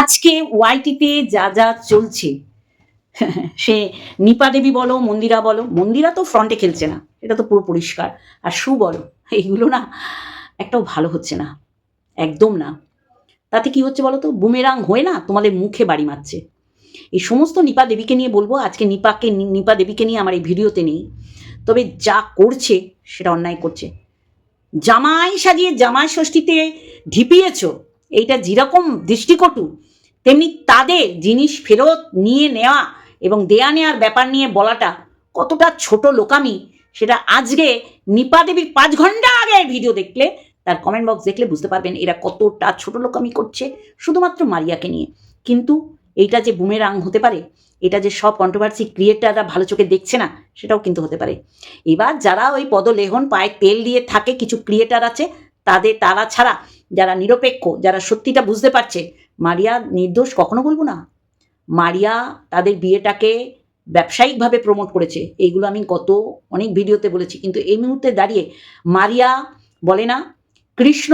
আজকে ওয়াইটিতে যা যা চলছে, সে নিপা দেবী বলো, মন্দিরা বলো, মন্দিরা তো ফ্রন্টে খেলছে না, এটা তো পুরো পরিষ্কার। আর সু বলো এইগুলো না একটাও ভালো হচ্ছে না, একদম না। তাতে কি হচ্ছে বলো তো? বুমেরাং হয়ে না তোমাদের মুখে বাড়ি মারছে। এই সমস্ত নিপা দেবীকে নিয়ে বলব, আজকে নিপাকে, নিপা দেবীকে নিয়ে আমার এই ভিডিওতে নেই। তবে যা করছে, সেটা অন্যায় করছে। জামাই সাজিয়ে জামাই ষষ্ঠীতে ঢিপিয়েছ এইটা যেরকম দৃষ্টিকটু, তেমনি তাদের জিনিস ফেরত নিয়ে নেওয়া এবং দেয়া নেওয়ার ব্যাপার নিয়ে বলাটা কতটা ছোট লোকামি, সেটা আজকে নিপা দেবীর পাঁচ ঘণ্টা আগের ভিডিও দেখলে, তার কমেন্ট বক্স দেখলে বুঝতে পারবেন এরা কতটা ছোট লোকামি করছে, শুধুমাত্র মারিয়াকে নিয়ে। কিন্তু এইটা যে বুমেরাং হতে পারে, এটা যে সব কন্ট্রোভার্সি ক্রিয়েটাররা ভালো চোখে দেখছে না, সেটাও কিন্তু হতে পারে। এবার যারা ওই পদলেহন পায়ে তেল দিয়ে থাকে, কিছু ক্রিয়েটার আছে, তাদের, তারা ছাড়া যারা নিরপেক্ষ, যারা সত্যিটা বুঝতে পারছে, মারিয়া নির্দোষ কখনো বলব না। মারিয়া তাদের বিয়েটাকে ব্যবসায়িকভাবে প্রমোট করেছে, এইগুলো আমি গত অনেক ভিডিওতে বলেছি। কিন্তু এই মুহূর্তে দাঁড়িয়ে মারিয়া বলে না, কৃষ্ণ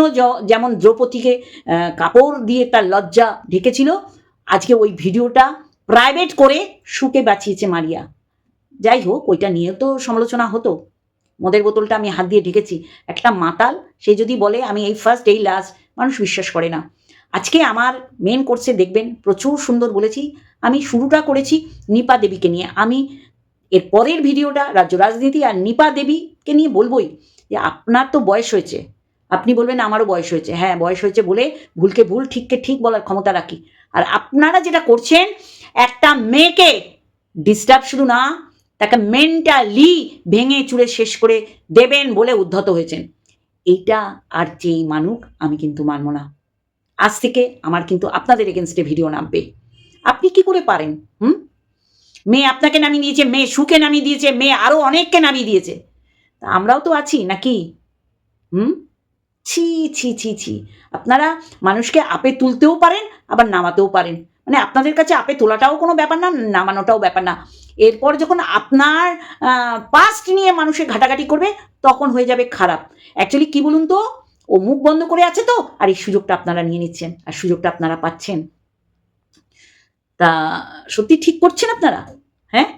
যেমন দ্রৌপদীকে কাপড় দিয়ে তার লজ্জা ঢেকেছিল, আজকে ওই ভিডিওটা প্রাইভেট করে সুকে বাঁচিয়েছে মারিয়া। যাই হোক, ওইটা নিয়েও তো সমালোচনা হতো। মদের বোতলটা আমি হাত দিয়ে ঢেকেছি। একটা মাতাল, সে যদি বলে, আমি এই ফার্স্ট এই লাস্ট মানুষ বিশ্বাস করে না। আজকে আমার মেন কোর্সে দেখবেন, প্রচুর সুন্দর বলেছি। আমি শুরুটা করেছি নিপা দেবীকে নিয়ে। আমি এর পরের ভিডিওটা রাজ্য রাজনীতি আর নিপা দেবীকে নিয়ে বলবই যে, আপনার তো বয়স হয়েছে। আপনি বলবেন, আমারও বয়স হয়েছে। হ্যাঁ বয়স হয়েছে বলে ভুলকে ভুল, ঠিককে ঠিক বলার ক্ষমতা রাখি। আর আপনারা যেটা করছেন, একটা মেয়েকে ডিস্টার্ব শুধু না তাকে মেন্টালি ভেঙে চুড়ে শেষ করে দেবেন বলে উদ্ধত হয়েছেন। এইটা আর যেই মানুক, আমি কিন্তু মানব না। আজ থেকে আমার কিন্তু আপনাদের এগেনস্টে ভিডিও নামবে। আপনি কি করে পারেন, হুম? মেয়ে আপনাকে নামিয়ে দিয়েছে, মেয়ে সুখে নামিয়ে দিয়েছে, মেয়ে আরও অনেককে নামিয়ে দিয়েছে। তা আমরাও তো আছি নাকি? হুম? ছি ছি ছি ছি। আপনারা মানুষকে আপে তুলতেও পারেন, আবার নামাতেও পারেন। মানে আপনাদের কাছে আপে তোলাটাও কোনো ব্যাপার না, নামানোটাও ব্যাপার না। এরপর যখন আপনার পাস্ট নিয়ে মানুষে ঘাটাঘাটি করবে, তখন হয়ে যাবে খারাপ। অ্যাকচুয়ালি কি বলুন তো? ও মুখ বন্ধ করে আছে তো, আর এই সুযোগটা আপনারা নিয়ে নিচ্ছেন, আর সুযোগটা আপনারা পাচ্ছেন। তা সত্যি ঠিক করছেন আপনারা? হ্যাঁ?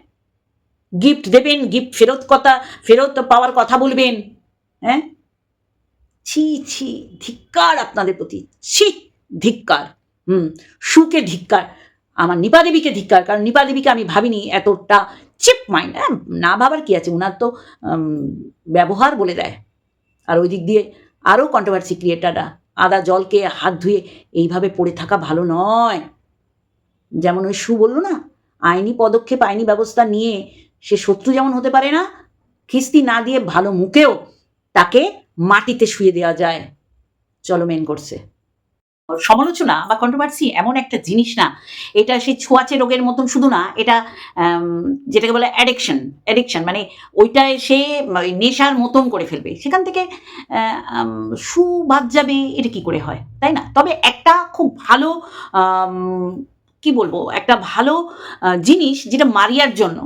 গিফট দেবেন গিফট ফেরত কথা, ফেরত পাওয়ার কথা বলবেন। হ্যাঁ? ছি ছি, ধিক্কার আপনাদের প্রতি। ছি, ধিক্কার। হুম, সুকে ধিক্কার, আমার নিপা দেবীকে ধিক্কার, কারণ নিপা দেবীকে আমি ভাবিনি এতটা চিপ মাইন্ড হ্যাঁ না ভাবার কি আছে ওনার তো ব্যবহার বলে দেয়। আর ওই দিক দিয়ে আরও কন্ট্রোভার্সি ক্রিয়েটাররা আদা জলকে হাত ধুয়ে এইভাবে পড়ে থাকা ভালো নয়। যেমন ওই সু বলল না, আইনি পদক্ষেপ, আইনি ব্যবস্থা নিয়ে সে শত্রু যেমন হতে পারে না, খিস্তি না দিয়ে ভালো মুখেও তাকে মাটিতে শুয়ে দেওয়া যায়। চলো মেন করছে সমালোচনা বা কন্ট্রোভার্সি এমন একটা জিনিস না। এটা সেই ছোঁয়াচে রোগের মতন শুধু না এটা যেটাকে বলে অ্যাডিকশন অ্যাডিকশন মানে ওইটায় সে নেশার মতন করে ফেলবে। সেখান থেকে আহ, আম, সু বাদ যাবে এটা কি করে হয় তাই না? তবে একটা খুব ভালো কি বলব একটা ভালো জিনিস যেটা মারিয়ার জন্য।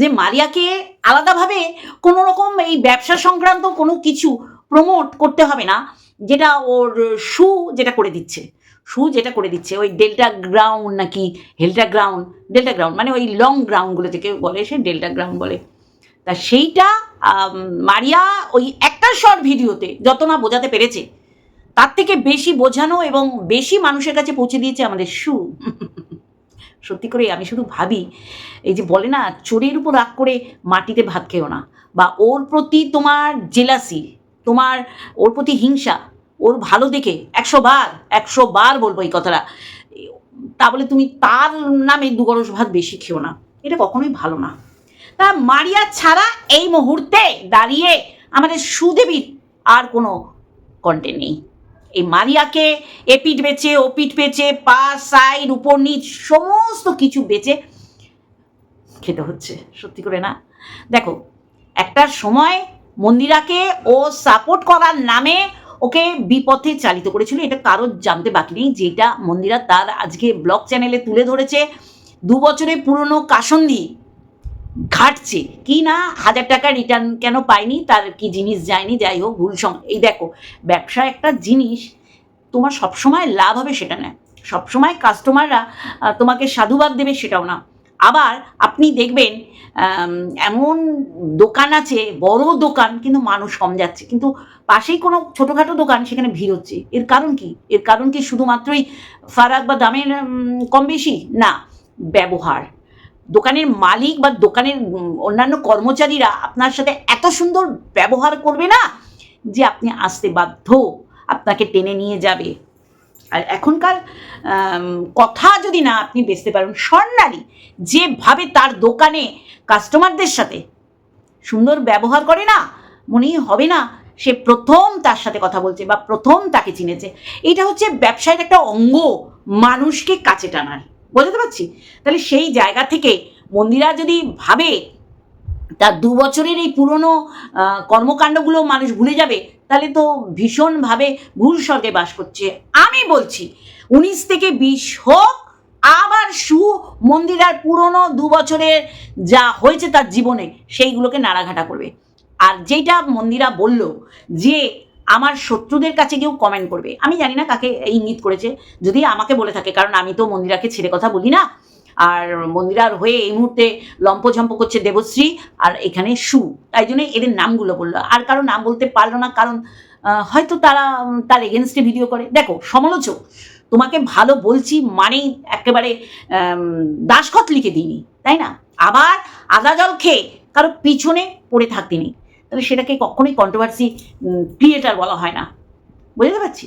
যে মারিয়াকে আলাদাভাবে কোনো রকম এই ব্যবসা সংক্রান্ত কোনো কিছু প্রমোট করতে হবে না। যেটা ওর শু যেটা করে দিচ্ছে। শু যেটা করে দিচ্ছে, ওই ডেল্টা গ্রাউন্ড নাকি হেল্টা গ্রাউন্ড ডেল্টা গ্রাউন্ড মানে ওই লং গ্রাউন্ডগুলো থেকে বলে, সে ডেল্টা গ্রাউন্ড বলে। তা সেইটা মারিয়া ওই একটা শর্ট ভিডিওতে যত না বোঝাতে পেরেছে, তার থেকে বেশি বোঝানো এবং বেশি মানুষের কাছে পৌঁছে দিয়েছে আমাদের শু। সত্যি করে আমি শুধু ভাবি, এই যে বলে না, চোরের উপর রাগ করে মাটিতে ভাত খেও না, বা ওর প্রতি তোমার জেলাসি তোমার ওর প্রতি হিংসা, ওর ভালো দেখে একশো বার একশো বার বলব এই কথাটা। তা বলে তুমি তার নামে দু গরস ভাত বেশি খেও না। এটা কখনোই ভালো না। তা মারিয়া ছাড়া এই মুহূর্তে দাঁড়িয়ে আমাদের সুদেবীর আর কোনো কন্টেন্ট নেই। এই মারিয়াকে এপিট বেচে ও পিঠ বেচে, পা, সাইড, উপর, নিচ সমস্ত কিছু বেচে খেতে হচ্ছে। সত্যি করে না? দেখো, একটা সময় মন্দিরাকে ও সাপোর্ট করার নামে ওকে বিপথে চালিত করেছিল। এটা কারোর জানতে বাকি নেই। যেটা মন্দিরা তার আজকে ব্লগ চ্যানেলে তুলে ধরেছে। দু বছরের পুরনো কাসন্দি ঘাটছে। কি না হাজার টাকা রিটার্ন কেন পায়নি? তার কি জিনিস যায়নি? যাই হোক, ভুল সং এই দেখো, ব্যবসা একটা জিনিস, তোমার সবসময় লাভ হবে সেটা নয় সবসময় কাস্টমাররা তোমাকে সাধুবাদ দেবে সেটাও না। আবার আপনি দেখবেন এমন দোকান আছে, বড় দোকান, কিন্তু মানুষ কম যাচ্ছে। কিন্তু পাশেই কোনো ছোটোখাটো দোকান, সেখানে ভিড় হচ্ছে। এর কারণ কি? এর কারণ কি শুধুমাত্রই ফারাক বা দামের কম বেশি? না, ব্যবহার। দোকানের মালিক বা দোকানের অন্যান্য কর্মচারীরা আপনার সাথে এত সুন্দর ব্যবহার করবে না যে আপনি আসতে বাধ্য। আপনাকে টেনে নিয়ে যাবে। আর এখনকার কথা যদি না আপনি বেচতে পারেন, স্বর্ণালী যেভাবে তার দোকানে কাস্টমারদের সাথে সুন্দর ব্যবহার করে না মনেই হবে না সে প্রথম তার সাথে কথা বলছে বা প্রথম তাকে চিনেছে, এটা হচ্ছে ব্যবসায়ের একটা অঙ্গ মানুষকে কাছে টানার। বোঝাতে পারছি? তাহলে সেই জায়গা থেকে মন্দিরা যদি ভাবে তার দু বছরের এই পুরনো কর্মকাণ্ডগুলো মানুষ ভুলে যাবে, তাহলে তো ভীষণভাবে ভুল স্বর্গে বাস করছে। আমি বলছি, উনিশ থেকে বিশ হোক, আবার সু মন্দিরার পুরনো দু বছরের যা হয়েছে তার জীবনে, সেইগুলোকে নাড়াঘাটা করবে। আর যেটা মন্দিরা বলল যে, আমার শত্রুদের কাছে কেউ কমেন্ট করবে, আমি জানি না কাকে ইঙ্গিত করেছে, যদি আমাকে বলে থাকে, কারণ আমি তো মন্দিরাকে ছেড়ে কথা বলি না আর মন্দিরার হয়ে এই মুহূর্তে লম্পঝম্প করছে দেবশ্রী আর এখানে সু। তাই জন্য এদের নামগুলো বলল। আর কারও নাম বলতে পারল না, কারণ হয়তো তারা তার এগেনস্টে ভিডিও করে। দেখো, সমালোচক। তোমাকে ভালো বলছি মানেই একেবারে দাসখত লিখে দিইনি, তাই না? আবার আদা জল খেয়ে কারও পিছনে পড়ে থাকতে নেই। তাহলে সেটাকে কখনোই কন্ট্রোভার্সি ক্রিয়েটার বলা হয় না। বুঝতে পারছি?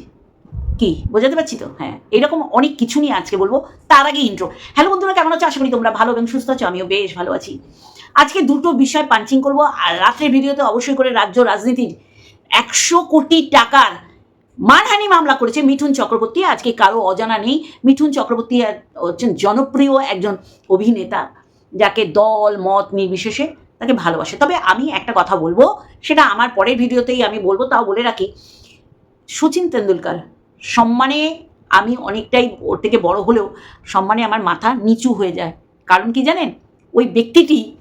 কি? বোঝাতে পারছি তো? হ্যাঁ। এরকম অনেক কিছু নিয়ে আজকে বলব। তার আগে ইন্ট্রো হ্যালো বন্ধুরা, কেমন আছো? আশা করি তোমরা ভালো এবং সুস্থ আছো, আমিও বেশ ভালো আছি। আজকে দুটো বিষয় পাঞ্চিং করব। আর রাত্রের ভিডিওতে অবশ্যই করে রাজ্য রাজনীতির একশো কোটি টাকার মানহানি মামলা করেছে মিঠুন চক্রবর্তী। আজকে কারও অজানা নেই। মিঠুন চক্রবর্তী হচ্ছেন জনপ্রিয় একজন অভিনেতা, যাকে দল, মত নির্বিশেষে তাকে ভালোবাসে। তবে আমি একটা কথা বলব, সেটা আমার পরের ভিডিওতেই আমি বলব, তাও বলে রাখি। সচিন তেন্ডুলকার সম্মানে আমি অনেকটাই ওর থেকে বড় হলেও সম্মানে আমার মাথা নিচু হয়ে যায়। কারণ কি জানেন? ওই ব্যক্তিটি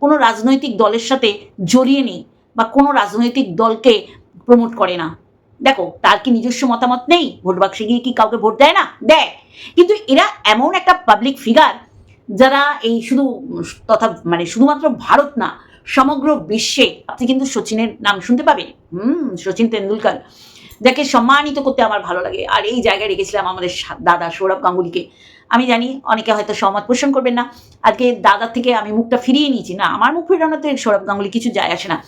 কোনো রাজনৈতিক দলের সাথে জড়িয়ে নেই বা কোনো রাজনৈতিক দলকে প্রমোট করে না। দেখো, তার কি নিজস্ব মতামত নেই? ভোট বাক্সে গিয়ে কি কাউকে ভোট দেয় না? দেয়। কিন্তু এরা এমন একটা পাবলিক ফিগার যারা এই শুধু তথা মানে শুধুমাত্র ভারত না, সমগ্র বিশ্বে। আপনি কিন্তু সচিনের নাম শুনতে পাবেন। হুম, সচিন তেন্ডুলকার। যাকে সম্মানিত করতে আমার ভালো লাগে। আর এই জায়গায় রেখেছিলাম আমাদের দাদা সৌরভ গাঙ্গুলিকে। আমি জানি অনেকে হয়তো সহমত পোষণ করবেন না। আজকে দাদার থেকে আমি মুখটা ফিরিয়ে নিয়েছি। না, আমার মুখ ফেরানোতে সৌরভ গাঙ্গুলি কিছু যায় আসে না।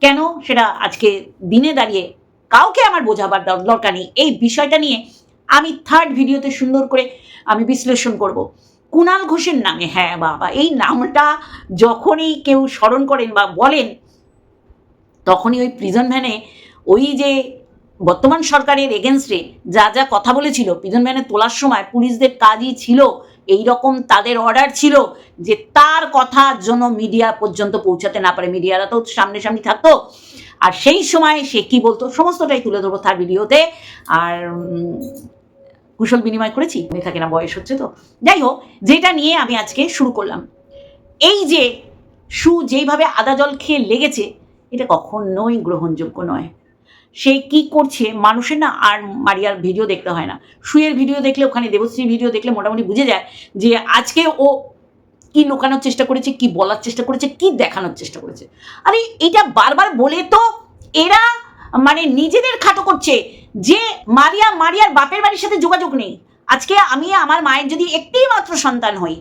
কেন? সেটা আজকে দিনে দাঁড়িয়ে কাউকে আমার বোঝাবার দর- দরকার নেই। এই বিষয়টা নিয়ে আমি থার্ড ভিডিওতে সুন্দর করে আমি বিশ্লেষণ করব। কুণাল ঘোষের নামে। হ্যাঁ বাবা, এই নামটা যখনই কেউ স্মরণ করেন বা বলেন, তখনই ওই প্রিজন ভ্যানে ওই যে বর্তমান সরকারের এগেনস্টে যা যা কথা বলেছিল প্রিজন ভ্যানে তোলার সময় পুলিশদের কাজই ছিল এই রকম তাদের অর্ডার ছিল যে তার কথার জন্য মিডিয়া পর্যন্ত পৌঁছাতে না পারে। মিডিয়ারা তো সামনে সামনে থাকতো। আর সেই সময় সে কি বলতো, সমস্তটাই তুলে ধরবো তার ভিডিওতে। আর কুশল বিনিময় করেছি? মনে থাকে না, বয়স হচ্ছে তো। যাই হোক, যেটা নিয়ে আমি আজকে শুরু করলাম। এই যে সু যেইভাবে আদা জল খেয়ে লেগেছে, এটা কখনোই গ্রহণযোগ্য নয়। সে কি করছে, মানুষের না আর মারিয়ার ভিডিও দেখতে হয় না। শুয়ের ভিডিও দেখলে, ওখানে দেবশ্রীর ভিডিও দেখলে মোটামুটি বুঝে যায় যে আজকে ও কি লুকানোর চেষ্টা করেছে, কি বলার চেষ্টা করেছে, কি দেখানোর চেষ্টা করেছে। আরে, এটা বারবার বলে তো এরা মানে নিজেদের খাটো করছে যে মারিয়া, মারিয়ার বাপের বাড়ির সাথে যোগাযোগ নেই। আজকে আমি আমার মায়ের যদি একটি মাত্র সন্তান হই,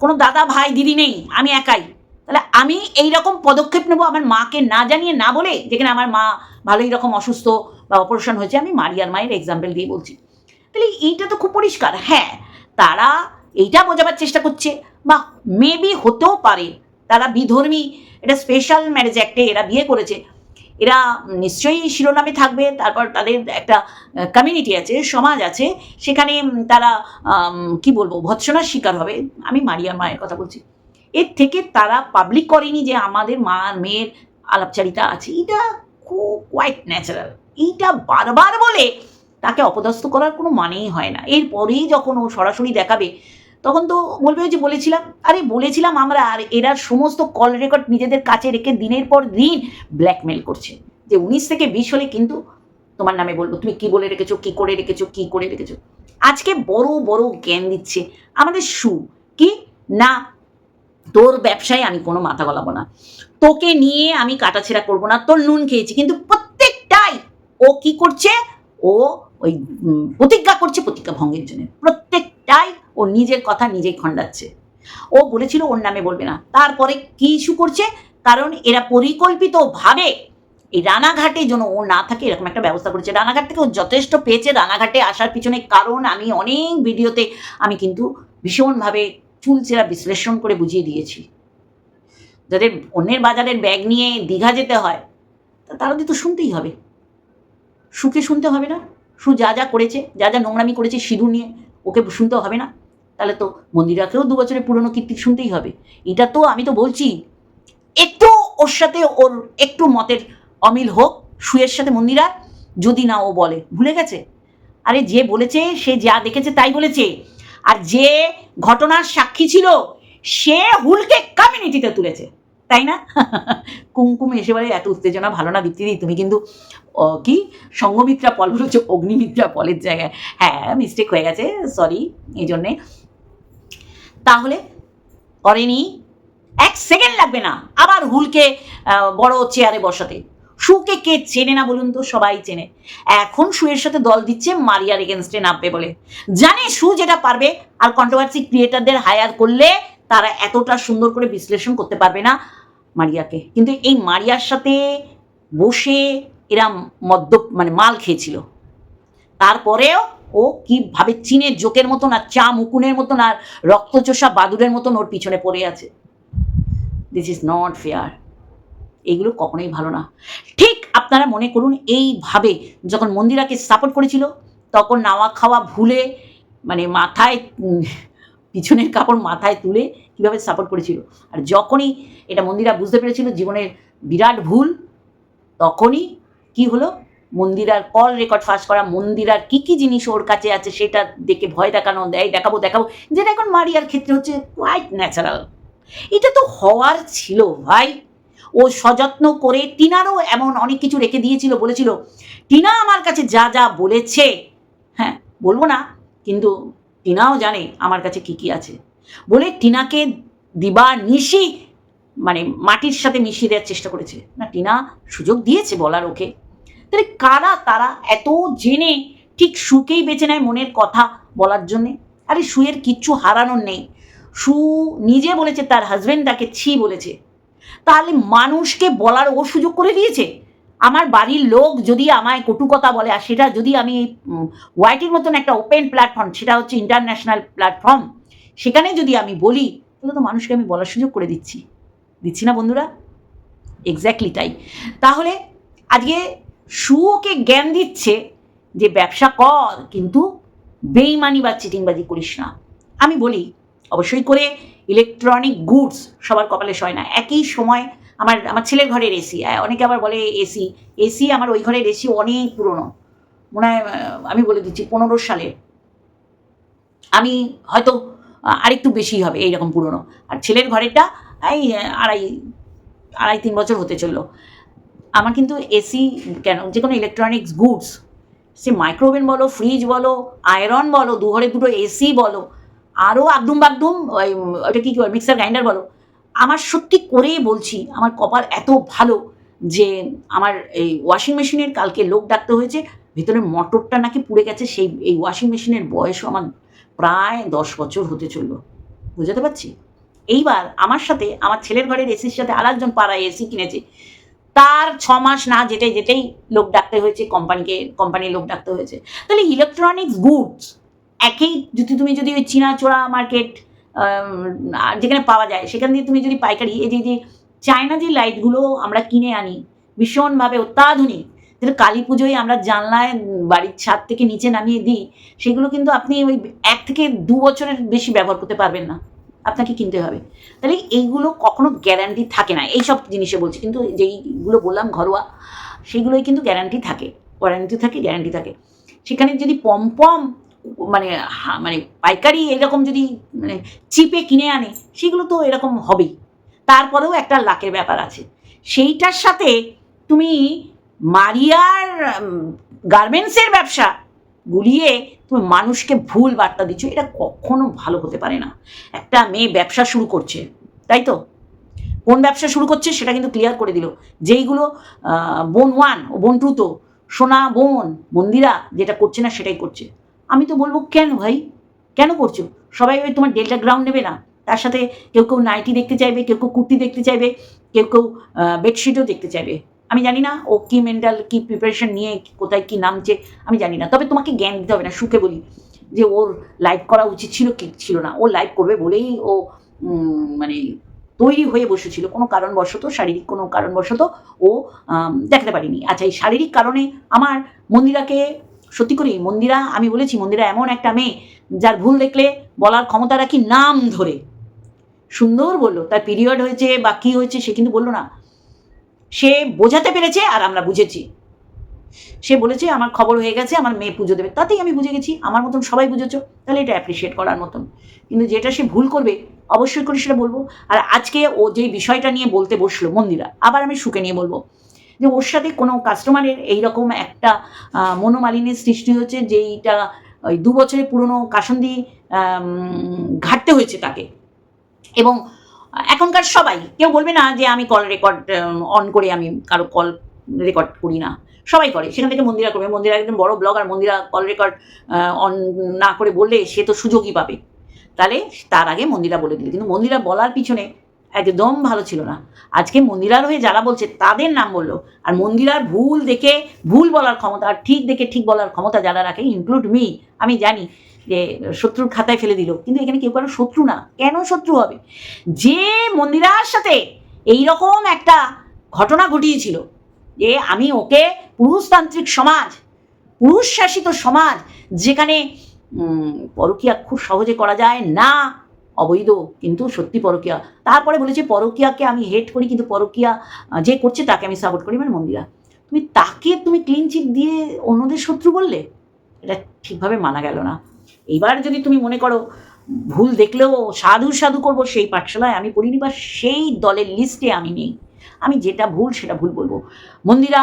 কোনো দাদা, ভাই, দিদি নেই, আমি একাই। তাহলে আমি এই রকম পদক্ষেপ নেব আমার মাকে না জানিয়ে, না বলে, যেখানে আমার মা ভালোই রকম অসুস্থ বা অপারেশন হয়েছে, আমি মারিয়ার মায়ের এক্সাম্পল দিয়ে বলছি। তাহলে এইটা তো খুব পরিষ্কার। হ্যাঁ তারা এইটা বোঝাবার চেষ্টা করছে, বা মেবি হতেও পারে। তারা বিধর্মী, এটা স্পেশাল ম্যারেজ অ্যাক্টে এরা বিয়ে করেছে। এরা নিশ্চয়ই শিরোনামে থাকবে, তারপর তাদের একটা কমিউনিটি আছে, সমাজ আছে, সেখানে তারা কি বলব, ভৎসনার শিকার হবে। আমি মারিয়ার মায়ের কথা বলছি। এর থেকে তারা পাবলিক করেনি যে আমাদের মা মেয়ের আলাপচারিতা আছে। এটা খুব কোয়াইট ন্যাচারাল এইটা বারবার বলে তাকে অপদস্থ করার কোনো মানেই হয় না। এরপরেই যখন ও সরাসরি দেখাবে, তখন তো বলবে যে বলেছিলাম, আরে বলেছিলাম আমরা আর এরা সমস্ত কল রেকর্ড নিজেদের কাছে রেখে দিনের পর দিন ব্ল্যাকমেল করছে। যে উনিশ থেকে বিশ হলে কিন্তু তোমার নামে বলব তুমি কি বলে রেখেছো, কি করে রেখেছো, কি করে রেখেছো? আজকে বড় বড় জ্ঞান দিচ্ছে আমাদের সু, কি? না তোর ব্যবসায় আমি কোনো মাথা গলাবো না। তোকে নিয়ে আমি কাটাছেড়া করব না, তোর নুন খেয়েছি, কিন্তু প্রত্যেকটাই ও কি করছে? ও ওই প্রতিজ্ঞা করছে প্রতিজ্ঞা ভঙ্গের জন্য। প্রত্যেকটাই ও নিজের কথা নিজেই খণ্ডাচ্ছে। ও বলেছিল ওর নামে বলবে না। তারপরে কি ইস্যু করছে? কারণ এরা পরিকল্পিত ভাবে এই রানাঘাটে যেন ও না থাকে, এরকম একটা ব্যবস্থা করেছে। রানাঘাট থেকে ও যথেষ্ট পেয়েছে। রানাঘাটে আসার পিছনে কারণ আমি অনেক ভিডিওতে আমি কিন্তু ভীষণভাবে চুলচেরা বিশ্লেষণ করে বুঝিয়ে দিয়েছি। যাদের অন্যের বাজারের ব্যাগ নিয়ে দীঘা যেতে হয়, তা তাদের তো শুনতেই হবে। সুখে শুনতে হবে না? সু যা যা করেছে, যা যা নোংরামি করেছে সিঁদুর নিয়ে ওকে শুনতে হবে না? তাহলে তো মন্দিরাকেও দু বছরের পুরনো কীর্তি শুনতেই হবে। এটা তো আমি তো বলছি, একটু ওর সাথে ওর একটু মতের অমিল হোক, সুয়ের সাথে মন্দিরা, যদি না ও বলে। ভুলে গেছে? আরে যে বলেছে, সে যা দেখেছে তাই বলেছে। আর যে ঘটনার সাক্ষী ছিল, সে হুলকে কমিউনিটিতে তুলেছে। তাই না? কুমকুম এসে বলে, এত উত্তেজনা ভালো না দীপ্তিদি, তুমি কিন্তু কি? সঙ্গমিত্রা পল বলেছ, অগ্নিমিত্রা পলের জায়গায়? হ্যাঁ মিস্টেক হয়ে গেছে সরি এই জন্যে। তাহলে, করেনি। এক সেকেন্ড লাগবে না, আবার হুলকে বড় চেয়ারে বসাতে। সুকে কে চেনে না বলুন তো? সবাই চেনে। এখন সুয়ের সাথে দল দিচ্ছে মারিয়ার এগেনস্টে নামবে বলে। জানে সু যেটা পারবে, আর কন্ট্রোভার্সি ক্রিয়েটারদের হায়ার করলে তারা এতটা সুন্দর করে বিশ্লেষণ করতে পারবে না মারিয়াকে। কিন্তু এই মারিয়ার সাথে বসে এরা মদ্য মানে মাল খেয়েছিল। তারপরেও ও কীভাবে চীনের জোকের মতন, আর চা মুকুনের মতন, আর রক্তচোষা বাদুরের মতন ওর পিছনে পড়ে আছে। দিস ইজ নট ফেয়ার এগুলো কখনোই ভালো না। ঠিক আপনারা মনে করুন এইভাবে যখন মন্দিরাকে সাপোর্ট করেছিল, তখন নাওয়া খাওয়া ভুলে মানে মাথায় পিছনের কাপড় মাথায় তুলে কীভাবে সাপোর্ট করেছিল। আর যখনই এটা মন্দিরা বুঝতে পেরেছিল জীবনের বিরাট ভুল, তখনই কি হলো? মন্দিরার কল রেকর্ড ফাঁস করা, মন্দিরার কি কি জিনিস ওর কাছে আছে সেটা দেখে ভয় দেখানো, দেয়, দেখাবো দেখাবো। যেটা এখন মারিয়ার ক্ষেত্রে হচ্ছে কোয়াইট ন্যাচারাল এটা তো হওয়ার ছিল ভাই। ও সযত্ন করে টিনারও এমন অনেক কিছু রেখে দিয়েছিল, বলেছিল, টিনা আমার কাছে যা যা বলেছে। হ্যাঁ বলব না, কিন্তু টিনাও জানে আমার কাছে কি কি আছে। বলে টিনাকে দিবা নিশি মানে মাটির সাথে মিশিয়ে দেওয়ার চেষ্টা করেছে। না, টিনা সুযোগ দিয়েছে বলার ওকে। তাহলে কারা তারা এত জেনে ঠিক সুকেই বেছে নেয় মনের কথা বলার জন্যে? আরে সুয়ের কিচ্ছু হারানোর নেই। সু নিজে বলেছে, তার হাজবেন্ড তাকে ছি বলেছে। তাহলে মানুষকে বলার ও সুযোগ করে দিয়েছে? আমার বাড়ির লোক যদি আমায় কটু কথা বলে, আর সেটা যদি আমি ওয়াইটির মতন একটা ওপেন প্ল্যাটফর্ম সেটা হচ্ছে ইন্টারন্যাশনাল প্ল্যাটফর্ম সেখানে যদি আমি বলি, তাহলে তো মানুষকে আমি বলার সুযোগ করে দিচ্ছি। দিচ্ছি না বন্ধুরা? এক্স্যাক্টলি তাই। তাহলে আজকে সুওকে জ্ঞান দিচ্ছে যে ব্যবসা কর, কিন্তু বেইমানি বা চিটিংবাজি করিস না। আমি বলি, অবশ্যই করে ইলেকট্রনিক গুডস সবার কপালে সয় না। একই সময় আমার আমার ছেলের ঘরের এসি অনেকে আবার বলে এসি এসি আমার ওই ঘরের এসি অনেক পুরনো। মনে হয় আমি বলে দিচ্ছি পনেরো সালে। আমি হয়তো আরেকটু বেশি হবে এইরকম পুরনো। আর ছেলের ঘরেরটা এই আড়াই আড়াই তিন বছর হতে চলল। আমার কিন্তু এসি কেন? যে কোনো ইলেকট্রনিক্স গুডস সে মাইক্রোওভেন বলো ফ্রিজ বলো আয়রন বলো দু ঘরে দুটো এসি বলো আরও আগডুম বাগডুম, ওই ওটা কী মিক্সার গ্রাইন্ডার বলো। আমার সত্যি করেই বলছি, আমার কপাল এত ভালো যে আমার এই ওয়াশিং মেশিনের কালকে লোক ডাকতে হয়েছে, ভিতরে মোটরটা নাকি পুড়ে গেছে, সেই, এই ওয়াশিং মেশিনের বয়সও আমার প্রায় দশ বছর হতে চলল। বুঝতে পারছি? এইবার আমার সাথে, আমার ছেলের ঘরের এসির সাথে আর একজন পাড়ায় এসি কিনেছে। তার ছ মাস না যেটাই যেটাই লোক ডাকতে হয়েছে কোম্পানিকে কোম্পানির লোক ডাকতে হয়েছে। তাহলে ইলেকট্রনিক্স গুডস একই যদি তুমি যদি ওই চীনা চোরা মার্কেট যেখানে পাওয়া যায়, সেখান দিয়ে তুমি যদি পাইকারি, এই যে চায়না যে লাইটগুলো আমরা কিনে আনি, ভীষণভাবে অত্যাধুনিক, যেটা কালী পুজোয় আমরা জানলায় বাড়ির ছাদ থেকে নিচে নামিয়ে দিই, সেগুলো কিন্তু আপনি ওই এক থেকে দু বছরের বেশি ব্যবহার করতে পারবেন না। আপনাকে কিনতে হবে। তাহলে এইগুলো কখনো গ্যারান্টি থাকে না। এইসব জিনিসে বলছি, কিন্তু যেইগুলো বললাম ঘরোয়া, সেগুলোই কিন্তু গ্যারান্টি থাকে। ওয়ারেন্টি থাকে গ্যারান্টি থাকে। সেখানে যদি পমপম মানে মানে পাইকারি এরকম যদি মানে চিপে কিনে আনে, সেগুলো তো এরকম হবেই। তারপরেও একটা লাকের ব্যাপার আছে। সেইটার সাথে তুমি মারিয়ার গার্মেন্টসের ব্যবসা গুলিয়ে তুমি মানুষকে ভুল বার্তা দিচ্ছ, এটা কখনো ভালো হতে পারে না। একটা মেয়ে ব্যবসা শুরু করছে, তাই তো? কোন ব্যবসা শুরু করছে সেটা কিন্তু ক্লিয়ার করে দিল। যেইগুলো বোন ওয়ান, ও বোন টু তো, সোনা বোন, মন্দিরা যেটা করছে না সেটাই করছে। আমি তো বলব, কেন ভাই? কেন করছ? সবাই ওই তোমার ডেল্টা গ্রাউন্ড নেবে না। তার সাথে কেউ কেউ নাইটি দেখতে চাইবে, কেউ কেউ কুর্তি দেখতে চাইবে, কেউ কেউ বেডশিটও দেখতে চাইবে। আমি জানি না ও কি মেন্টাল কি প্রিপারেশন নিয়ে কোথায় কি নামছে, আমি জানি না। তবে তোমাকে জ্ঞান দিতে হবে না, সুখে বলি যে ওর লাইভ করা উচিত ছিল কি ছিল না। ও লাইভ করবে বলেই ও মানে তৈরি হয়ে বসেছিল। কোনো কারণবশত, শারীরিক কোনো কারণবশত ও দেখাতে পারিনি। আচ্ছা এই শারীরিক কারণে আমার মন্দিরাকে সত্যি করি মন্দিরা, আমি বলেছি মন্দিরা এমন একটা মেয়ে যার ভুল দেখলে বলার ক্ষমতা রাখি নাম ধরে। সুন্দর বলল, তার পিরিয়ড হয়েছে বা কী হয়েছে সে কিন্তু বলল না। সে বোঝাতে পেরেছে আর আমরা বুঝেছি। সে বলেছে, আমার খবর হয়ে গেছে, আমার মেয়ে পুজো দেবে। তাতেই আমি বুঝে গেছি, আমার মতন সবাই বুঝেছ, তাহলে এটা অ্যাপ্রিসিয়েট করার মতন। কিন্তু যেটা সে ভুল করবে, অবশ্যই করে সেটা বলব। আর আজকে ও যেই বিষয়টা নিয়ে বলতে বসল মন্দিরা, আবার আমি সুখে নিয়ে বলব। যে ওর সাথে কোনো কাস্টমারের এইরকম একটা আহ, মনোমালিন্যের সৃষ্টি হচ্ছে যেইটা ওই দু বছরের পুরনো কাসন্দি ঘাটতে হয়েছে তাকে। এবং এখনকার সবাই কেউ বলবে না যে আমি কল রেকর্ড অন করে আমি কারও কল রেকর্ড করি না। সবাই করে সেখান থেকে মন্দিরা করবে। মন্দিরা একজন বড় blogger Mandira call record on না করে বললে সে তো সুযোগই পাবে। তাহলে তার আগে মন্দিরা বলে দিল। কিন্তু মন্দিরা বলার পিছনে একদম ভালো ছিল না। আজকে মন্দিরার হয়ে যারা বলছে তাদের নাম বলল। আর মন্দিরার ভুল দেখে, ভুল বলার ক্ষমতা, আর ঠিক দেখে ঠিক বলার ক্ষমতা যারা রাখে ইনক্লুড মি আমি জানি যে শত্রুর খাতায় ফেলে দিল। কিন্তু এখানে কেউ কারও শত্রু না। কেন শত্রু হবে? যে মন্দিরার সাথে এই রকম একটা ঘটনা ঘটিয়েছিল, যে আমি ওকে পুরুষতান্ত্রিক সমাজ পুরুষ শাসিত সমাজ, যেখানে পরকীয়া খুব সহজে করা যায় না অবৈধ, কিন্তু সত্যি পরকীয়া। তারপরে বলেছে, পরকীয়াকে আমি হেট করি, কিন্তু পরকীয়া যে করছে তাকে আমি সাপোর্ট করি। মানে মন্দিরা, তুমি তাকে, তুমি ক্লিন চিট দিয়ে অন্যদের শত্রু বললে? এটা ঠিকভাবে মানা গেল না। এইবার যদি তুমি মনে করো, ভুল দেখলেও সাধু সাধু করব সেই পাঠশালায় আমি পড়িনি বা সেই দলের লিস্টে আমি নেই। আমি যেটা ভুল, সেটা ভুল বলব। মন্দিরা,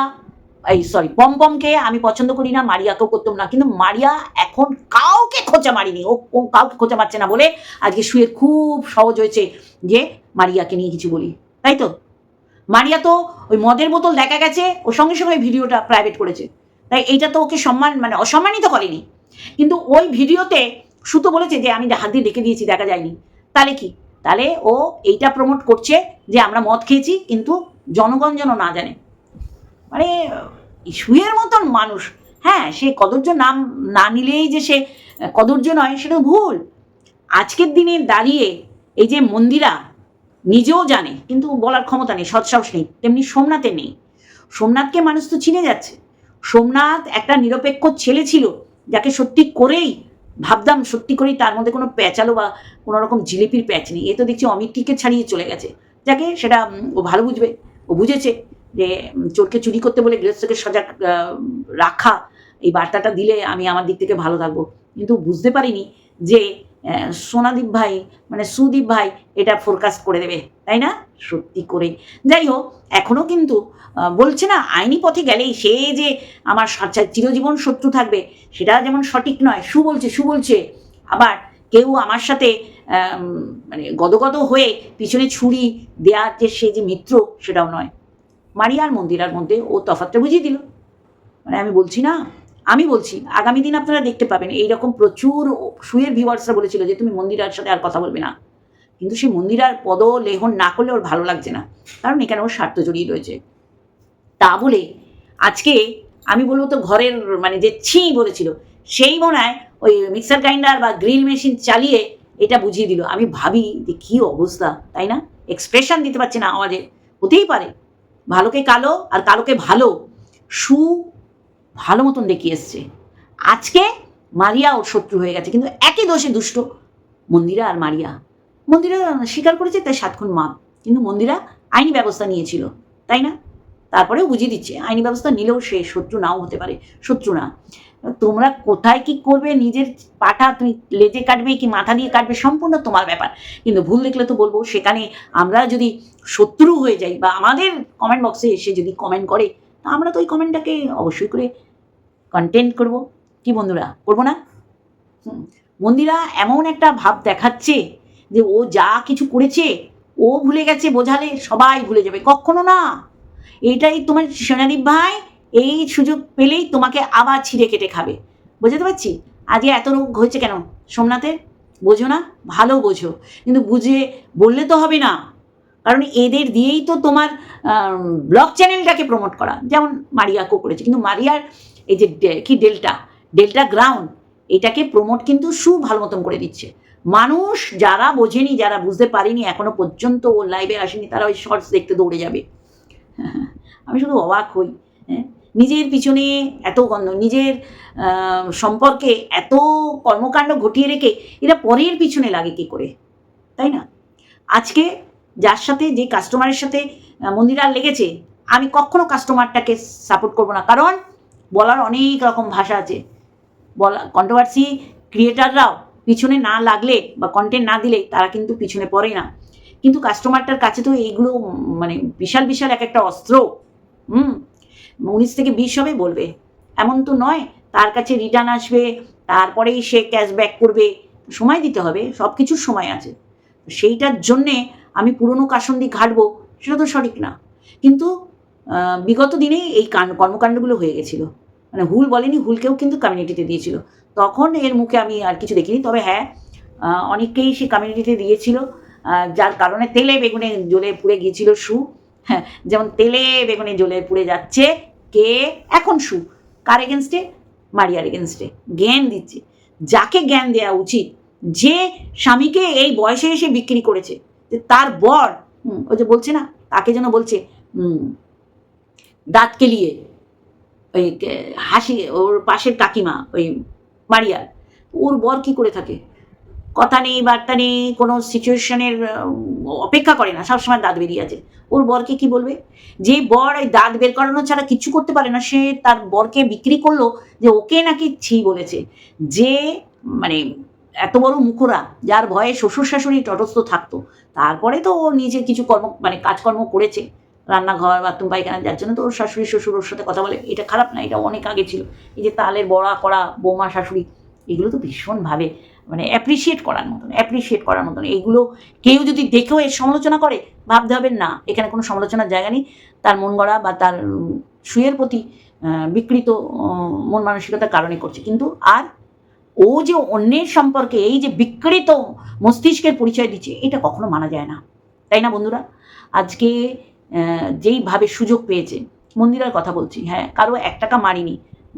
এই সরি পমপমকে আমি পছন্দ করি না, মারিয়াকেও করতাম না, কিন্তু মারিয়া এখন কাউকে খোঁচা মারিনি। ও ও কাউকে খোঁচা মারছে না বলে আজকে শুয়ে খুব সহজ হয়েছে যে মারিয়াকে নিয়ে কিছু বলি। তাই তো? মারিয়া তো ওই মদের বোতল দেখা গেছে ওর সঙ্গে সঙ্গে ভিডিওটা প্রাইভেট করেছে। তাই এইটা তো ওকে সম্মান মানে অসম্মানিত করেনি। কিন্তু ওই ভিডিওতে সুতো বলেছে যে আমি হাত দিয়ে ডেকে দিয়েছি, দেখা যায়নি। তাহলে কি? তাহলে ও এইটা প্রমোট করছে যে আমরা মদ খেয়েছি, কিন্তু জনগণ যেন না জানে। মানে শুয়ের মতন মানুষ। হ্যাঁ সে কদর্য নাম না নিলেই যে সে কদর্য নয় সেটা ভুল। আজকের দিনে দাঁড়িয়ে এই যে মন্দিরা নিজেও জানে, কিন্তু বলার ক্ষমতা নেই, সৎসাহস নেই, তেমনি সোমনাথে নেই। সোমনাথকে মানুষ তো চিনে যাচ্ছে। সোমনাথ একটা নিরপেক্ষ ছেলে ছিল, যাকে সত্যি করেই ভাবতাম, সত্যি করেই তার মধ্যে কোনো প্যাচালো বা কোনো রকম জিলিপির প্যাচ নেই। এ তো দেখছি অমিতটিকে ছাড়িয়ে চলে গেছে। যাকে সেটা ও ভালো বুঝবে, ও বুঝেছে যে চোরকে চুরি করতে বলে গৃহস্থকে সজাগ রাখা, এই বার্তাটা দিলে আমি আমার দিক থেকে ভালো থাকব। কিন্তু বুঝতে পারিনি যে সোনাদীপ ভাই মানে সুদীপ ভাই এটা ফোরকাস্ট করে দেবে, তাই না? সত্যি করে যাই হোক এখনও কিন্তু বলছে না, আইনি পথে গেলেই সে যে আমার চিরজীবন শত্রু থাকবে, সেটা যেমন সঠিক নয়, সু বলছে সু বলছে। আবার কেউ আমার সাথে মানে গদগদ হয়ে পিছনে ছুরি দেওয়ার যে সে যে মিত্র, সেটাও নয়। মারিয়ার মন্দিরার মধ্যে ও তফাতটা বুঝিয়ে দিল। মানে আমি বলছি না আমি বলছি, আগামী দিন আপনারা দেখতে পাবেন, এইরকম প্রচুর সুয়ের ভিউয়ার্সরা বলেছিল যে, তুমি মন্দিরার সাথে আর কথা বলবে না। কিন্তু সেই মন্দিরার পদ লেহন না করলে ওর ভালো লাগছে না, কারণ এখানে ওর স্বার্থ জড়িয়ে রয়েছে। তা বলে আজকে আমি বলব তো ঘরের মানে যে ছি বলেছিল, সেই মনে হয় ওই মিক্সার গ্রাইন্ডার বা গ্রিল মেশিন চালিয়ে এটা বুঝিয়ে দিল। আমি ভাবি যে কী অবস্থা, তাই না? এক্সপ্রেশন দিতে পারছে না আওয়াজে হতেই পারে। ভালোকে কালো আর কালোকে ভালো, সু ভালো মতন দেখিয়ে এসছে। আজকে মারিয়া ওর শত্রু হয়ে গেছে, কিন্তু একই দোষে দুষ্ট। মন্দিরা আর মারিয়া। মন্দিরা স্বীকার করেছে, তাই সাতক্ষণ মাপ কিন্তু মন্দিরা আইনি ব্যবস্থা নিয়েছিল, তাই না? তারপরেও বুঝিয়ে দিচ্ছে, আইনি ব্যবস্থা নিলেও সে শত্রু নাও হতে পারে, শত্রু না। তোমরা কোথায় কি করবে, নিজের পাটা তুমি লেজে কাটবে কি মাথা দিয়ে কাটবে, সম্পূর্ণ তোমার ব্যাপার। কিন্তু ভুল দেখলে তো বলব, সেখানে আমরা যদি শত্রু হয়ে যাই বা আমাদের কমেন্ট বক্সে এসে যদি কমেন্ট করে, তা আমরা তো ওই কমেন্টটাকে অবশ্যই করে কন্টেন্ট করব। কি বন্ধুরা? করব না? হুম, মন্দিরা এমন একটা ভাব দেখাচ্ছে যে ও যা কিছু করেছে ও ভুলে গেছে বোঝালে সবাই ভুলে যাবে। কখনো না। এইটাই তোমার সোনাদীপ ভাই এই সুযোগ পেলেই তোমাকে আবার ছিঁড়ে কেটে খাবে। বুঝতে পারছি? আজকে এত রোগ হয়েছে কেন? সোমনাথের? বোঝো না? ভালো বোঝো। কিন্তু বুঝে বললে তো হবে না। কারণ এদের দিয়েই তো তোমার ব্লগ চ্যানেলটাকে প্রমোট করা। যেমন মারিয়াকেও করেছে। কিন্তু মারিয়ার এই যে কি ডেল্টা? ডেল্টা গ্রাউন্ড, এটাকে প্রমোট কিন্তু সু ভালো মতন করে দিচ্ছে। মানুষ যারা বোঝেনি, যারা বুঝতে পারিনি, এখনও পর্যন্ত ও লাইভে আসেনি, তারা ওই শর্টস দেখতে দৌড়ে যাবে। আমি শুধু অবাক হই হ্যাঁ? নিজের পিছনে এত গন্ধ, নিজের সম্পর্কে এত কর্মকাণ্ড ঘটিয়ে রেখে এরা পরের পিছনে লাগে কি করে? তাই না? আজকে যার সাথে, যে কাস্টমারের সাথে মন্দিরার লেগেছে, আমি কখনো কাস্টমারটাকে সাপোর্ট করব না। কারণ বলার অনেক রকম ভাষা আছে। বলা কন্ট্রোভার্সি ক্রিয়েটাররাও পিছনে না লাগলে বা কন্টেন্ট না দিলে তারা কিন্তু পিছনে পড়ে না। কিন্তু কাস্টমারটার কাছে তো এইগুলো মানে বিশাল বিশাল এক একটা অস্ত্র। হুম? উনিশ থেকে বিশ হবে বলবে। এমন তো নয়, তার কাছে রিটার্ন আসবে, তারপরেই সে ক্যাশব্যাক করবে। সময় দিতে হবে সব কিছুর সময় আছে। সেইটার জন্যে আমি পুরনো কাসন্দি ঘাটবো, সেটা তো সঠিক না। কিন্তু বিগত দিনেই এই কর্মকাণ্ডগুলো হয়ে গেছিল। মানে হুল বলেনি, হুলকেও কিন্তু কমিউনিটিতে দিয়েছিল। তখন এর মুখে আমি আর কিছু দেখিনি, তবে হ্যাঁ অনেককেই সে কমিউনিটিতে দিয়েছিল। যার কারণে তেলে বেগুনে জ্বলে পুড়ে গিয়েছিল সু। হ্যাঁ যেমন তেলে বেগুনে জ্বলে পুড়ে যাচ্ছে কে? এখন সু। কার এগেনস্টে মারিয়ার এগেনস্টে জ্ঞান দিচ্ছে। যাকে জ্ঞান দেওয়া উচিত, যে স্বামীকে এই বয়সে এসে বিক্রি করেছে তার বর ওই যে বলছে না, তাকে যেন বলছে দাঁত কেলিয়ে, ওই হাসি, ওর পাশের কাকিমা, ওই মারিয়ার, ওর বর কি করে থাকে? কথা নেই, বার্তা নেই, কোনো সিচুয়েশনের অপেক্ষা করে না, সবসময় দাঁত বেরিয়ে আছে। ওর বরকে কি বলবে? যে বর এই দাঁত বের করানো ছাড়া কিচ্ছু করতে পারে না, সে তার বরকে বিক্রি করল যে ওকে নাকি ছি বলেছে। যে মানে এত বড় মুখরা, যার ভয়ে শ্বশুর শাশুড়ি তটস্থ থাকতো, তারপরে তো ও নিজে কিছু কর্ম মানে কাজকর্ম করেছে। রান্নাঘর বাথরুম পায়খানা, যার জন্য তো ওর শাশুড়ি, শ্বশুর ওর সাথে কথা বলে। এটা খারাপ না, এটা অনেক আগে ছিল। এই যে তালের বড়া করা, বৌমা, শাশুড়ি, এগুলো তো ভীষণভাবে মানে অ্যাপ্রিসিয়েট করার মতন অ্যাপ্রিসিয়েট করার মতন। এইগুলো কেউ যদি দেখেও এর সমালোচনা করে, ভাবতে হবে, না, এখানে কোনো সমালোচনার জায়গা নেই। তার মন গড়া বা তার সুয়ের প্রতি বিকৃত মন মানসিকতার কারণে করছে। কিন্তু আর ও যে অন্যের সম্পর্কে এই যে বিকৃত মস্তিষ্কের পরিচয় দিচ্ছে, এটা কখনো মানা যায় না। তাই না, বন্ধুরা? আজকে যেইভাবে সুযোগ পেয়েছে। মন্দিরার কথা বলছি হ্যাঁ কারও এক টাকা মারিনি।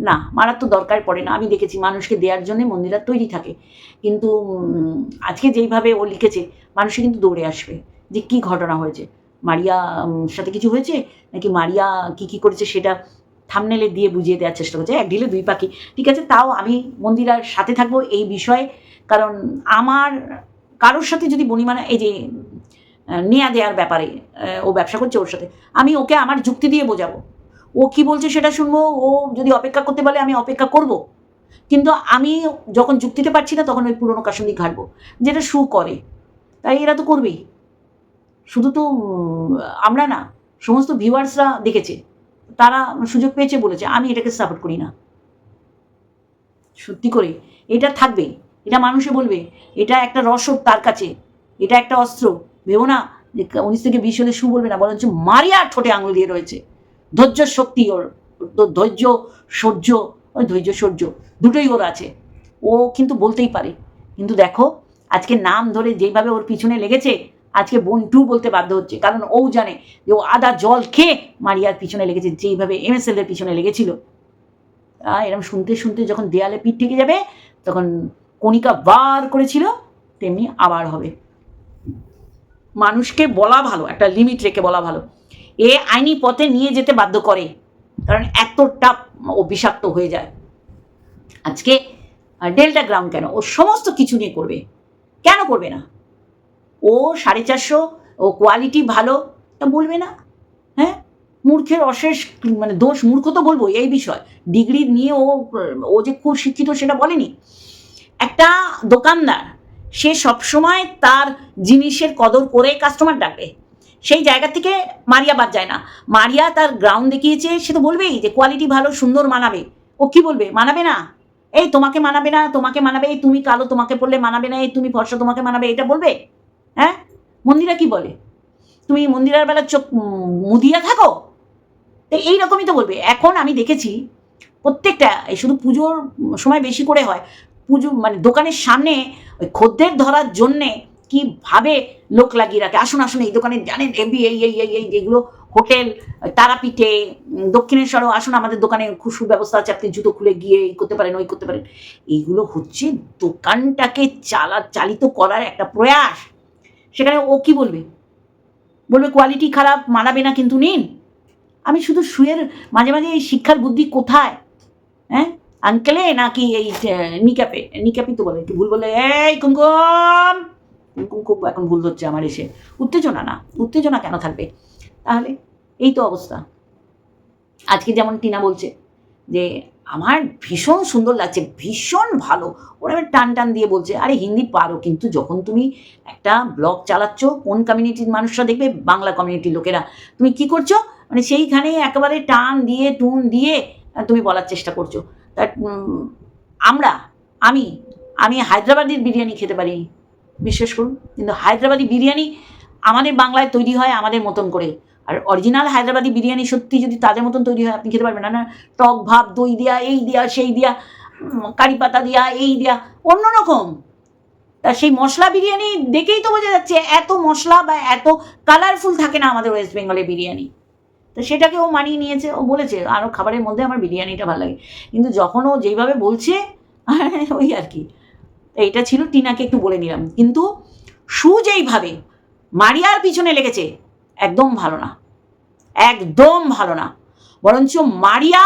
না, মারার তো দরকার পড়ে না, আমি দেখেছি মানুষকে দেওয়ার জন্য মন্দিরা তৈরি থাকে। কিন্তু আজকে যেইভাবে ও লিখেছে, মানুষে কিন্তু দৌড়ে আসবে যে কি ঘটনা হয়েছে। মারিয়া সাথে কিছু হয়েছে? নাকি মারিয়া কি কি করেছে সেটা থামনেলে দিয়ে বুঝিয়ে দেওয়ার চেষ্টা করছে। এক ঢিলে দুই পাখি। ঠিক আছে, তাও আমি মন্দিরার সাথে থাকব এই বিষয়ে। কারণ আমার, কারোর সাথে যদি বনিমানা, এই যে নেয়া দেওয়ার ব্যাপারে ও ব্যবসা করছে ওর সাথে। আমি ওকে আমার যুক্তি দিয়ে বোঝাবো। ও কি বলছে সেটা শুনব, ও যদি অপেক্ষা করতে বলে আমি অপেক্ষা করব। কিন্তু আমি যখন যুক্তিতে পারছি না, তখন ওই পুরনো কাসন্দি ঘাটবো, যেটা সু করে। তাই এরা তো করবেই। শুধু তো আমরা না, সমস্ত ভিউয়ার্সরা দেখেছে। তারা সুযোগ পেয়েছে বলেছে, আমি এটাকে সাপোর্ট করি না। সত্যি করে, এটা থাকবে এটা মানুষে বলবে, এটা একটা রসদ তার কাছে, এটা একটা অস্ত্র। ভেবো না যে উনিশ থেকে বিশ হলে সু বলবে না, বরঞ্চ মারিয়া ঠোঁটে আঙুল দিয়ে রয়েছে। ধৈর্য শক্তি ওর ধৈর্য, সহ্য, ওই ধৈর্য, সহ্য, দুটোই ওর আছে। ও কিন্তু বলতেই পারে। কিন্তু দেখো, আজকে নাম ধরে যেইভাবে ওর পিছনে লেগেছে, আজকে বন্টু বলতে বাধ্য হচ্ছে। কারণ ও জানে যে ও আদা জল খেয়ে মারিয়ার পিছনে লেগেছে, যেইভাবে এমএসএল এর পিছনে লেগেছিল। এরকম শুনতে শুনতে যখন দেয়ালে পিঠ থেকে যাবে, তখন কণিকা বার করেছিল, তেমনি আবার হবে। মানুষকে বলা ভালো, একটা লিমিট রেখে বলা ভালো। এ আইনি পথে নিয়ে যেতে বাধ্য করে, কারণ এতটা ও বিষাক্ত হয়ে যায়। আজকে ডেল্টা গ্রাউন্ড কেন? ও সমস্ত কিছু নিয়ে করবে। কেন করবে না? ও সাড়ে চারশো, ও কোয়ালিটি ভালো, তা বলবে না। হ্যাঁ? মূর্খের অশেষ মানে দোষ, মূর্খ তো বলব, এই বিষয়। ডিগ্রি নিয়ে ও ও যে খুব শিক্ষিত সেটা বলেনি। একটা দোকানদার সে সবসময় তার জিনিসের কদর করে কাস্টমার ডাকবে। সেই জায়গা থেকে মারিয়া বাদ যায় না। মারিয়া তার গ্রাউন্ড দেখিয়েছে, সে তো বলবেই যে কোয়ালিটি ভালো, সুন্দর মানাবে। ও কি বলবে? মানাবে না। এই তোমাকে মানাবে না, তোমাকে মানাবে, এই তুমি কালো তোমাকে পড়লে মানাবে না, এই তুমি ফর্সা তোমাকে মানাবে, এটা বলবে? হ্যাঁ? মন্দিরা কি বলে? তুমি মন্দিরার বেলা চোখ মুদিয়া থাকো? তো এইরকমই তো বলবে। এখন আমি দেখেছি, প্রত্যেকটা শুধু পুজোর সময় বেশি করে হয়। পুজো মানে দোকানের সামনে ওই খদ্দের ধরার জন্যে কীভাবে লোক লাগিয়ে রাখে? আসুন আসুন, এই দোকানে জানেন এবি এই এই এই এই যেগুলো হোটেল, তারাপীঠে, দক্ষিণেশ্বরও আসুন, আমাদের দোকানে খুব সুব্যবস্থা আছে, আপনি জুতো খুলে গিয়ে এই করতে পারেন, ওই করতে পারেন। এইগুলো হচ্ছে দোকানটাকে চালা, চালিত করার একটা প্রয়াস। সেখানে ও কি বলবে? বলবে কোয়ালিটি খারাপ, মানাবে না, কিন্তু নিন। আমি শুধু শুয়ের, মাঝে মাঝে এই শিক্ষার বুদ্ধি কোথায়? হ্যাঁ? আঙ্কেলে নাকি এই নিকাপে, নিকাপি তো বলে, একটু ভুল বলে, এই কুমকুম! কুমকুম খুব এখন ভুল হচ্ছে আমার এসে। উত্তেজনা না, উত্তেজনা কেন থাকবে? তাহলে এই তো অবস্থা। আজকে যেমন টিনা বলছে যে, আমার ভীষণ সুন্দর লাগছে, ভীষণ ভালো। ওরা টান টান দিয়ে বলছে, আরে হিন্দি পারো, কিন্তু যখন তুমি একটা ব্লগ চালাচ্ছ, কোন কমিউনিটির মানুষরা দেখবে? বাংলা কমিউনিটির লোকেরা। তুমি কি করছ? মানে সেইখানে একেবারে টান দিয়ে, টুন দিয়ে, তুমি বলার চেষ্টা করছ। আমরা, আমি আমি হায়দ্রাবাদের বিরিয়ানি খেতে পারি। বিশ্বাস করুন, কিন্তু হায়দ্রাবাদি বিরিয়ানি আমাদের বাংলায় তৈরি হয় আমাদের মতন করে। আর অরিজিনাল হায়দ্রাবাদি বিরিয়ানি সত্যি যদি তাদের মতন তৈরি হয়, আপনি খেতে পারবেন। না টক ভাব, দই দেওয়া এই দেওয়া সেই দেওয়া কারি পাতা দেওয়া এই দেওয়া অন্যরকম তা সেই মশলা বিরিয়ানি দেখেই তো বোঝা যাচ্ছে, এত মশলা বা এত কালারফুল থাকে না আমাদের ওয়েস্ট বেঙ্গলের বিরিয়ানি। তো সেটাকে ও মানিয়ে নিয়েছে, ও বলেছে আরও খাবারের মধ্যে আমার বিরিয়ানিটা ভালো লাগে। কিন্তু যখন ও যেইভাবে বলছে, ওই আর কি। এইটা ছিল টিনাকে একটু বলে নিলাম। কিন্তু সু যেইভাবে মারিয়ার পিছনে লেগেছে, একদম ভালো না। একদম ভালো না। বরঞ্চ মারিয়া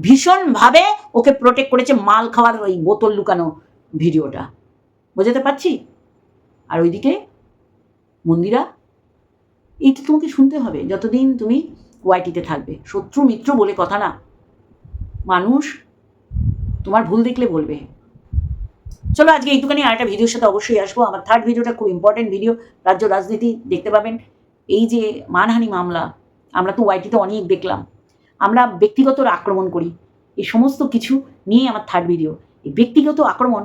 ভীষণভাবে ওকে প্রোটেক্ট করেছে মাল খাওয়ার ওই বোতল লুকানো ভিডিওটা। বোঝাতে পারছি? আর ওইদিকে মন্দিরা, এইটা তোমাকে শুনতে হবে। যতদিন তুমি ওয়াইটিতে থাকবে। শত্রু মিত্র বলে কথা না। মানুষ তোমার ভুল দেখলে বলবে। চলো আজকে এইটুখানি আর একটা ভিডিওর সাথে অবশ্যই আসব। আমার থার্ড ভিডিওটা খুব ইম্পর্টেন্ট ভিডিও রাজ্য রাজনীতি দেখতে পাবেন। এই যে মানহানি মামলা, আমরা তো ওয়াইটিতে অনেক দেখলাম। আমরা ব্যক্তিগত আক্রমণ করি। এই সমস্ত কিছু নিয়ে আমার থার্ড ভিডিও এই ব্যক্তিগত আক্রমণ,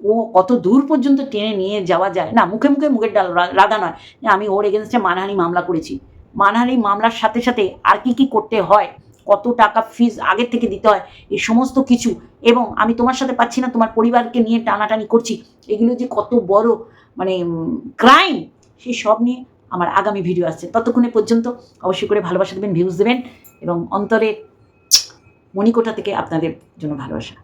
ও কত দূর পর্যন্ত টেনে নিয়ে যাওয়া যায় না। মুখে মুখে মুখের ডাল, রাধা নয়। আমি ওর এগেনস্টে মানহানি মামলা করেছি। মানহানি মামলার সাথে সাথে আর কি কি করতে হয়, কত টাকা ফিজ আগের থেকে দিতে হয়, এই সমস্ত কিছু। এবং আমি তোমার সাথে পাচ্ছি না, তোমার পরিবারকে নিয়ে টানাটানি করছি। এগুলো যে কত বড় মানে ক্রাইম সেই সব নিয়ে আমার আগামী ভিডিও আসছে। ততক্ষণে পর্যন্ত অবশ্যই করে ভালোবাসা দেবেন ভিউজ দেবেন, এবং অন্তরে মণিকোঠা থেকে আপনাদের জন্য ভালোবাসা।